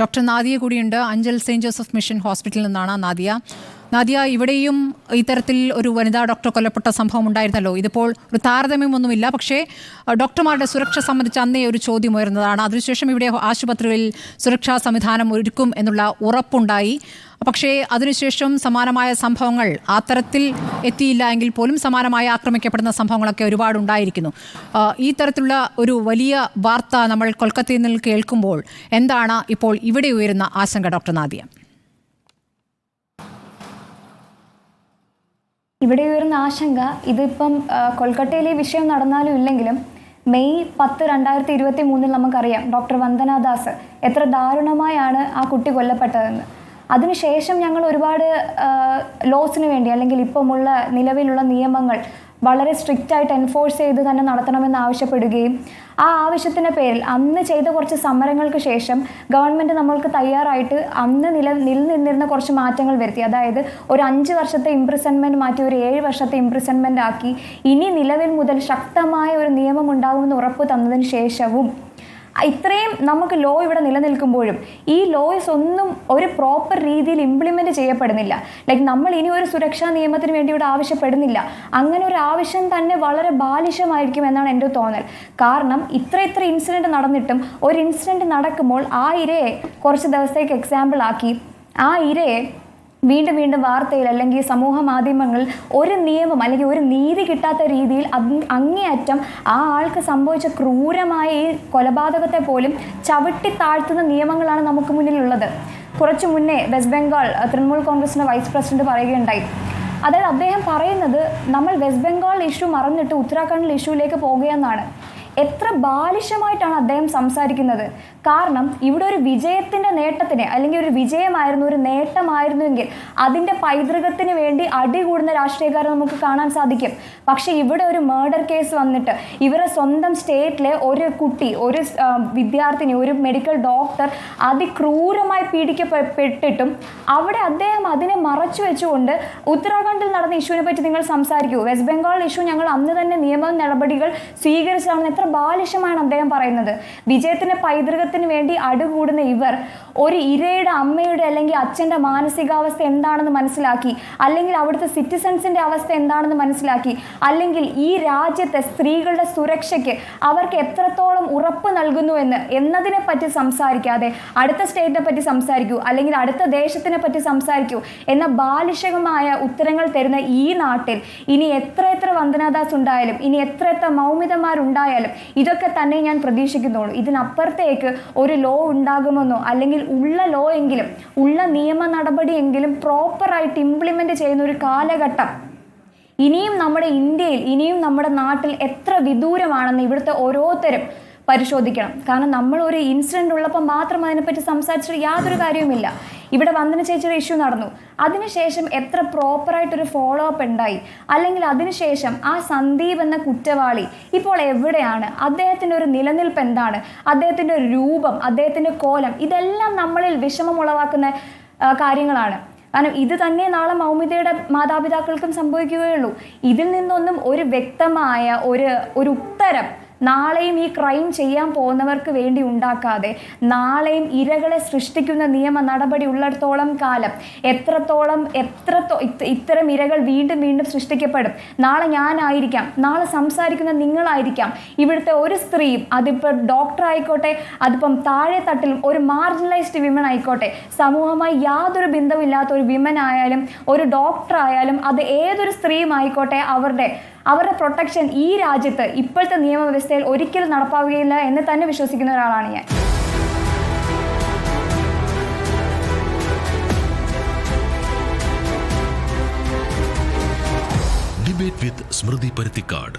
Doctor Nadia കൂടിയുണ്ട്. Anchal Saint Joseph mission ഹോസ്പിറ്റലിൽ നിന്നാണ് നാദിയ. നാദിയ ഇവിടെയും ഇത്തരത്തിൽ ഒരു വനിതാ ഡോക്ടർ കൊല്ലപ്പെട്ട സംഭവം ഉണ്ടായിരുന്നല്ലോ. ഇതിപ്പോൾ ഒരു താരതമ്യമൊന്നുമില്ല. പക്ഷേ ഡോക്ടർമാരുടെ സുരക്ഷ സംബന്ധിച്ച് അന്നേ ഒരു ചോദ്യം ഉയർന്നതാണ്. അതിനുശേഷം ഇവിടെ ആശുപത്രികളിൽ സുരക്ഷാ സംവിധാനം ഒരുക്കും എന്നുള്ള ഉറപ്പുണ്ടായി. പക്ഷേ അതിനുശേഷം സമാനമായ സംഭവങ്ങൾ ആ തരത്തിൽ എത്തിയില്ല എങ്കിൽ പോലും സമാനമായി ആക്രമിക്കപ്പെടുന്ന സംഭവങ്ങളൊക്കെ ഒരുപാട് ഉണ്ടായിരിക്കുന്നു. ഈ തരത്തിലുള്ള ഒരു വലിയ വാർത്ത നമ്മൾ കൊൽക്കത്തയിൽ നിന്ന് കേൾക്കുമ്പോൾ എന്താണ് ഇപ്പോൾ ഇവിടെ ഉയരുന്ന ആശങ്ക ഡോക്ടർ നാദിയ? ഇവിടെ ഉയർന്ന ആശങ്ക ഇതിപ്പം കൊൽക്കട്ടയിലെ വിഷയം നടന്നാലും ഇല്ലെങ്കിലും മെയ് പത്ത് രണ്ടായിരത്തി ഇരുപത്തി മൂന്നിൽ നമുക്കറിയാം ഡോക്ടർ വന്ദന ദാസ് എത്ര ദാരുണമായാണ് ആ കുട്ടി കൊല്ലപ്പെട്ടതെന്ന്. അതിനുശേഷം ഞങ്ങൾ ഒരുപാട് ലോസിന് വേണ്ടി അല്ലെങ്കിൽ ഇപ്പമുള്ള നിലവിലുള്ള നിയമങ്ങൾ വളരെ സ്ട്രിക്റ്റ് ആയിട്ട് എൻഫോഴ്സ് ചെയ്ത് തന്നെ നടത്തണമെന്ന് ആവശ്യപ്പെടുകയും ആ ആവശ്യത്തിന്റെ പേരിൽ അന്ന് ചെയ്ത കുറച്ച് സമരങ്ങൾക്ക് ശേഷം ഗവൺമെന്റ് നമ്മൾക്ക് തയ്യാറായിട്ട് അന്ന് നില നിലനിന്നിരുന്ന കുറച്ച് മാറ്റങ്ങൾ വരുത്തി. അതായത് ഒരു അഞ്ച് വർഷത്തെ ഇംപ്രിസൺമെന്റ് മാറ്റി ഒരു ഏഴ് വർഷത്തെ ഇംപ്രിസൺമെന്റ് ആക്കി ഇനി നിലവിൽ മുതൽ ശക്തമായ ഒരു നിയമം ഉണ്ടാകുമെന്ന് ഉറപ്പ് തന്നതിന് ശേഷവും ഇത്രയും നമുക്ക് ലോ ഇവിടെ നിലനിൽക്കുമ്പോഴും ഈ ലോസ് ഒന്നും ഒരു പ്രോപ്പർ രീതിയിൽ ഇംപ്ലിമെന്റ് ചെയ്യപ്പെടുന്നില്ല. ലൈക്ക് നമ്മൾ ഇനി ഒരു സുരക്ഷാ നിയമത്തിന് വേണ്ടി ഇവിടെ ആവശ്യപ്പെടുന്നില്ല. അങ്ങനെ ഒരു ആവശ്യം തന്നെ വളരെ ബാലിശമായിരിക്കും എന്നാണ് എന്റെ തോന്നൽ. കാരണം ഇത്ര ഇത്ര ഇൻസിഡന്റ് നടന്നിട്ടും ഒരു ഇൻസിഡന്റ് നടക്കുമ്പോൾ ആ ഇരയെ കുറച്ച് ദിവസത്തേക്ക് എക്സാമ്പിൾ ആക്കി. ആ ഇരയെ വീണ്ടും വീണ്ടും വാർത്തയിൽ അല്ലെങ്കിൽ സമൂഹ മാധ്യമങ്ങളിൽ ഒരു നിയമം അല്ലെങ്കിൽ ഒരു നീതി കിട്ടാത്ത രീതിയിൽ അങ്ങേയറ്റം ആ ആൾക്ക് സംഭവിച്ച ക്രൂരമായ ഈ കൊലപാതകത്തെ പോലും ചവിട്ടി താഴ്ത്തുന്ന നിയമങ്ങളാണ് നമുക്ക് മുന്നിലുള്ളത്. കുറച്ചു മുന്നേ വെസ്റ്റ് ബംഗാൾ തൃണമൂൽ കോൺഗ്രസിന്റെ വൈസ് പ്രസിഡന്റ് പറയുകയുണ്ടായി. അതായത് അദ്ദേഹം പറയുന്നത് നമ്മൾ വെസ്റ്റ് ബംഗാൾ ഇഷ്യൂ മറന്നിട്ട് ഉത്തരാഖണ്ഡിൽ ഇഷ്യൂയിലേക്ക് പോകുകയെന്നാണ്. എത്ര ബാലിശമായിട്ടാണ് അദ്ദേഹം സംസാരിക്കുന്നത്? കാരണം ഇവിടെ ഒരു വിജയത്തിന്റെ നേട്ടത്തിന് അല്ലെങ്കിൽ ഒരു വിജയമായിരുന്നു ഒരു നേട്ടമായിരുന്നുവെങ്കിൽ അതിന്റെ പൈതൃകത്തിന് വേണ്ടി അടികൂടുന്ന രാഷ്ട്രീയക്കാരെ നമുക്ക് കാണാൻ സാധിക്കും. പക്ഷേ ഇവിടെ ഒരു മേർഡർ കേസ് വന്നിട്ട് ഇവരെ സ്വന്തം സ്റ്റേറ്റിലെ ഒരു കുട്ടി ഒരു വിദ്യാർത്ഥിനി ഒരു മെഡിക്കൽ ഡോക്ടർ അതിക്രൂരമായി പീഡിക്കപ്പെട്ടിട്ടും അവിടെ അദ്ദേഹം അതിനെ മറച്ചു വെച്ചുകൊണ്ട് ഉത്തരാഖണ്ഡിൽ നടന്ന ഇഷ്യൂവിനെ പറ്റി നിങ്ങൾ സംസാരിക്കൂ. വെസ്റ്റ് ബംഗാൾ ഇഷ്യൂ ഞങ്ങൾ അന്ന് തന്നെ നിയമ നടപടികൾ സ്വീകരിച്ചാണെന്ന് എത്ര ബാലിശമാണ് അദ്ദേഹം പറയുന്നത്. വിജയത്തിന്റെ പൈതൃകത്തിന് വേണ്ടി അടുകൂടുന്ന ഇവർ ഒരു ഇരയുടെ അമ്മയുടെ അല്ലെങ്കിൽ അച്ഛന്റെ മാനസികാവസ്ഥ എന്താണെന്ന് മനസ്സിലാക്കി അല്ലെങ്കിൽ അവിടുത്തെ സിറ്റിസൺസിന്റെ അവസ്ഥ എന്താണെന്ന് മനസ്സിലാക്കി അല്ലെങ്കിൽ ഈ രാജ്യത്തെ സ്ത്രീകളുടെ സുരക്ഷയ്ക്ക് അവർക്ക് എത്രത്തോളം ഉറപ്പ് നൽകുന്നു എന്ന് എന്നതിനെ പറ്റി സംസാരിക്കാതെ അടുത്ത സ്റ്റേറ്റിനെ പറ്റി സംസാരിക്കൂ അല്ലെങ്കിൽ അടുത്ത ദേശത്തിനെ പറ്റി സംസാരിക്കൂ എന്ന ബാലിഷകമായ ഉത്തരങ്ങൾ തരുന്ന ഈ നാട്ടിൽ ഇനി എത്ര എത്ര വന്ദനാദാസ് ഉണ്ടായാലും ഇനി എത്ര എത്ര മൗമിതമാരുണ്ടായാലും ഇതൊക്കെ തന്നെ ഞാൻ പ്രതീക്ഷിക്കുന്നുള്ളൂ. ഇതിനപ്പുറത്തേക്ക് ഒരു ലോ ഉണ്ടാകുമെന്നോ അല്ലെങ്കിൽ ഉള്ള ലോ എങ്കിലും ഉള്ള നിയമ നടപടിയെങ്കിലും പ്രോപ്പറായിട്ട് ഇംപ്ലിമെന്റ് ചെയ്യുന്ന ഒരു കാലഘട്ടം. ഇനിയും നമ്മുടെ ഇന്ത്യയിൽ ഇനിയും നമ്മുടെ നാട്ടിൽ എത്ര വിദൂരമാണെന്ന് ഇവിടുത്തെ ഓരോരുത്തരും പരിശോധിക്കണം. കാരണം നമ്മൾ ഒരു ഇൻസിഡന്റ് ഉള്ളപ്പോൾ മാത്രം അതിനെപ്പറ്റി സംസാരിച്ചിട്ട് യാതൊരു കാര്യവുമില്ല. ഇവിടെ വന്ദന ചേച്ചിയുടെ ഇഷ്യൂ നടന്നു. അതിനുശേഷം എത്ര പ്രോപ്പറായിട്ടൊരു ഫോളോ അപ്പ് ഉണ്ടായി. അല്ലെങ്കിൽ അതിനുശേഷം ആ സന്ദീപ് എന്ന കുറ്റവാളി ഇപ്പോൾ എവിടെയാണ്? അദ്ദേഹത്തിന്റെ ഒരു നിലനിൽപ്പ് എന്താണ്? അദ്ദേഹത്തിന്റെ ഒരു രൂപം അദ്ദേഹത്തിന്റെ കോലം ഇതെല്ലാം നമ്മളിൽ വിഷമമുളവാക്കുന്ന കാര്യങ്ങളാണ്. കാരണം ഇത് തന്നെ നാളെ മൗമിതയുടെ മാതാപിതാക്കൾക്കും സംഭവിക്കുകയുള്ളൂ. ഇതിൽ നിന്നൊന്നും ഒരു വ്യക്തമായ ഒരു ഒരു ഉത്തരം നാളെയും ഈ ക്രൈം ചെയ്യാൻ പോകുന്നവർക്ക് വേണ്ടി ഉണ്ടാക്കാതെ നാളെയും ഇരകളെ സൃഷ്ടിക്കുന്ന നിയമ നടപടി ഉള്ളിടത്തോളം കാലം എത്രത്തോളം എത്ര ഇത് ഇത്തരം ഇരകൾ വീണ്ടും വീണ്ടും സൃഷ്ടിക്കപ്പെടും. നാളെ ഞാനായിരിക്കാം. നാളെ സംസാരിക്കുന്ന നിങ്ങളായിരിക്കാം. ഇവിടുത്തെ ഒരു സ്ത്രീയും അതിപ്പോൾ ഡോക്ടർ ആയിക്കോട്ടെ അതിപ്പം താഴെ തട്ടിലും ഒരു മാർജിനലൈസ്ഡ് വിമൻ ആയിക്കോട്ടെ സമൂഹമായി യാതൊരു ബന്ധമില്ലാത്ത ഒരു വിമൻ ആയാലും ഒരു ഡോക്ടർ ആയാലും അത് ഏതൊരു സ്ത്രീയും ആയിക്കോട്ടെ അവരുടെ അവരുടെ പ്രൊട്ടക്ഷൻ ഈ രാജ്യത്ത് ഇപ്പോഴത്തെ നിയമവ്യവസ്ഥയിൽ ഒരിക്കലും നടപ്പാവുകയില്ല എന്ന് തന്നെ വിശ്വസിക്കുന്ന ഒരാളാണ് ഞാൻ. ഡിബേറ്റ് വിത്ത് സ്മൃതി പരുത്തിക്കാട്